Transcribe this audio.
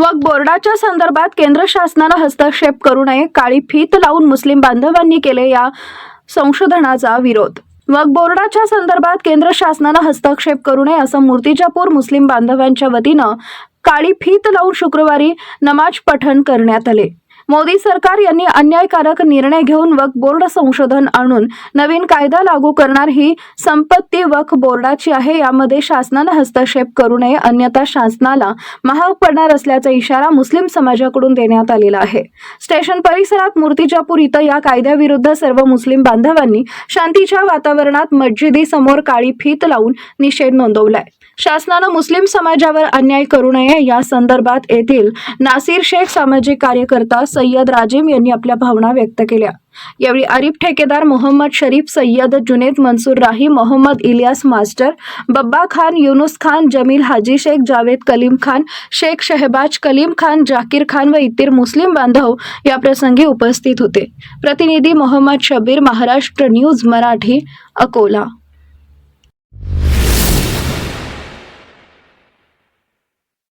वक बोर्डाच्या संदर्भात केंद्र शासनानं हस्तक्षेप करू नये काळी फीत लावून मुस्लिम बांधवांनी केले या संशोधनाचा विरोध. वक बोर्डाच्या संदर्भात केंद्र शासनानं हस्तक्षेप करू नये असं मूर्तिजापूर मुस्लिम बांधवांच्या वतीनं काळी फीत लावून शुक्रवारी नमाज पठण करण्यात आले. मोदी सरकार यांनी अन्यायकारक निर्णय घेऊन वक्फ बोर्ड संशोधन आणून नवीन कायदा लागू करणार ही संपत्ती वक्फ बोर्डाची आहे. यामध्ये शासनानं हस्तक्षेप करू नये अन्यथा शासनाला महाग पडणार असल्याचा इशारा मुस्लिम समाजाकडून देण्यात आलेला आहे. स्टेशन परिसरात मूर्तिजापूर इथं या कायद्याविरुद्ध सर्व मुस्लिम बांधवांनी शांतीच्या वातावरणात मस्जिदीसमोर काळी फीत लावून निषेध नोंदवलाय. शासनानं मुस्लिम समाजावर अन्याय करू नये या संदर्भात येथील नासिर शेख सामाजिक कार्यकर्ता सय्यद राजीम यांनी आपल्या भावना व्यक्त केल्या. यावेळी आरिफ ठेकेदार मोहम्मद शरीफ सय्यद जुनेद मनसूर राही मोहम्मद इलियास मास्टर बब्बा खान युनुस खान जमील हाजी शेख जावेद कलीम खान शेख शहबाज कलीम खान जाकीर खान व इतर मुस्लिम बांधव या प्रसंगी उपस्थित होते. प्रतिनिधी मोहम्मद शबीर महाराष्ट्र न्यूज मराठी अकोला.